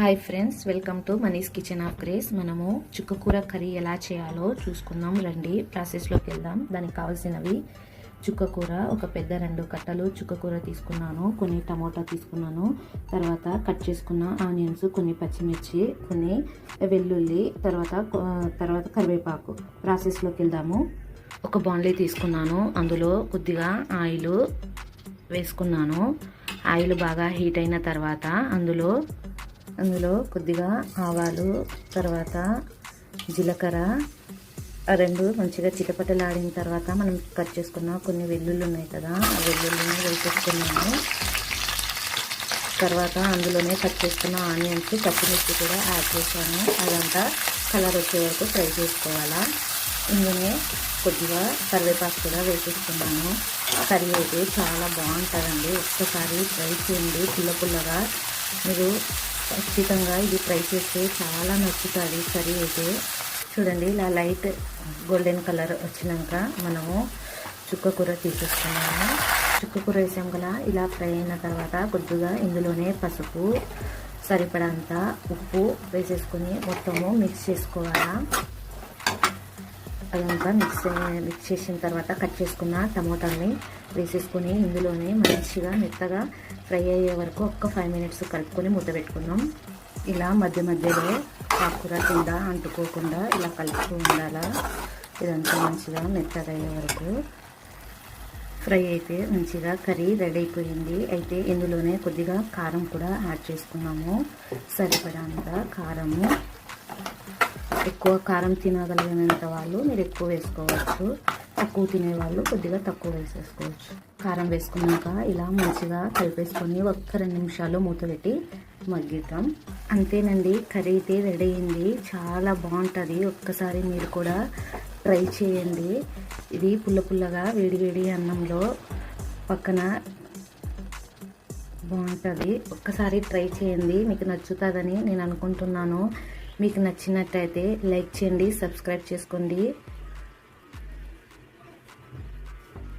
Hi friends welcome to Mani's kitchen of grace. మనము చుక్కకూర curry ఎలా చేయాలో చూసుకుందాం. రండి ప్రాసెస్లోకి వెళ్దాం. దానికి కావాల్సినవి చుక్కకూర ఒక పెద్ద రెండు కట్టలు చుక్కకూర తీసుకున్నాను కొన్ని టమోటా తీసుకున్నాను. తర్వాత కట్ చేసుకున్న ఆనియన్స్ కొన్ని పచ్చిమిర్చి కొన్ని వెల్లుల్లి తర్వాత తర్వాత కరివేపాకు. ప్రాసెస్లోకి వెళ్దాము. ఒక బాండ్లీ తీసుకున్నాను. అందులో కొద్దిగా ఆయిల్ వేసుకున్నాను. ఆయిల్ బాగా హీట్ అయిన తర్వాత అందులో అందులో కొద్దిగా ఆవాలు తర్వాత జీలకర్ర ఆ రెండు మంచిగా చిటపటలాడిన తర్వాత మనం కట్ చేసుకున్న కొన్ని వెల్లుల్లి ఉన్నాయి కదా ఆ వెల్లుల్లిని వేసేసుకున్నాము. తర్వాత అందులోనే కట్ చేసుకున్న ఆనియన్స్ పచ్చిమిర్చి కూడా యాడ్ చేసాను అదంతా కలర్ వచ్చే వరకు ఫ్రై చేసుకోవాలా. ఇందులోనే కొద్దిగా కరివేపాకు కూడా వేసేసుకున్నాను. కర్రీ అయితే చాలా బాగుంటుందండి. ఒక్కసారి ట్రై చేయండి. పుల్ల పుల్లగా మీరు ఖచ్చితంగా ఇది ట్రై చేస్తే చాలా నచ్చుతుంది. కర్రీ అయితే చూడండి ఇలా లైట్ గోల్డెన్ కలర్ వచ్చినాక మనము చుక్క కూర తీసేసుకున్నాము. చుక్క కూర వేసాం కదా ఇలా ఫ్రై అయిన తర్వాత కొద్దిగా ఇందులోనే పసుపు సరిపడంత ఉప్పు వేసేసుకొని మొత్తము మిక్స్ చేసుకోవాలా. అదంతా మిక్స్ మిక్స్ చేసిన తర్వాత కట్ చేసుకున్న టమోటాని వేసేసుకొని ఇందులోనే మంచిగా మెత్తగా ఫ్రై అయ్యే వరకు ఒక్క ఫైవ్ మినిట్స్ కలుపుకొని మూత పెట్టుకుందాం. ఇలా మధ్య మధ్యలో ఆకుకూర కింద అంటుకోకుండా ఇలా కలుపుతూ ఉండాలా? ఇదంతా మంచిగా మెత్తదయ్యే వరకు. ఫ్రై అయితే మంచిగా కర్రీ రెడీ అయిపోయింది. అయితే ఇందులోనే కొద్దిగా కారం కూడా యాడ్ చేసుకున్నాము. సరిపడంత కారము. ఎక్కువ కారం తినగలిగినంత వాళ్ళు మీరు ఎక్కువ వేసుకోవచ్చు. తక్కువ తినేవాళ్ళు కొద్దిగా తక్కువ వేసేసుకోవచ్చు. కారం వేసుకున్నాక ఇలా మంచిగా కలిపేసుకొని ఒక్క రెండు నిమిషాలు మూత పెట్టి మగ్గిద్దాం. అంతేనండి కర్రీ అయితే రెడీ అయింది. చాలా బాగుంటుంది. ఒక్కసారి మీరు కూడా ట్రై చేయండి. ఇది పుల్ల పుల్లగా వేడి వేడి అన్నంలో పక్కన బాగుంటుంది. ఒక్కసారి ట్రై చేయండి. మీకు నచ్చుతుందని నేను అనుకుంటున్నాను. మీకు నచ్చినట్టయితే లైక్ చేయండి సబ్స్క్రైబ్ చేసుకోండి.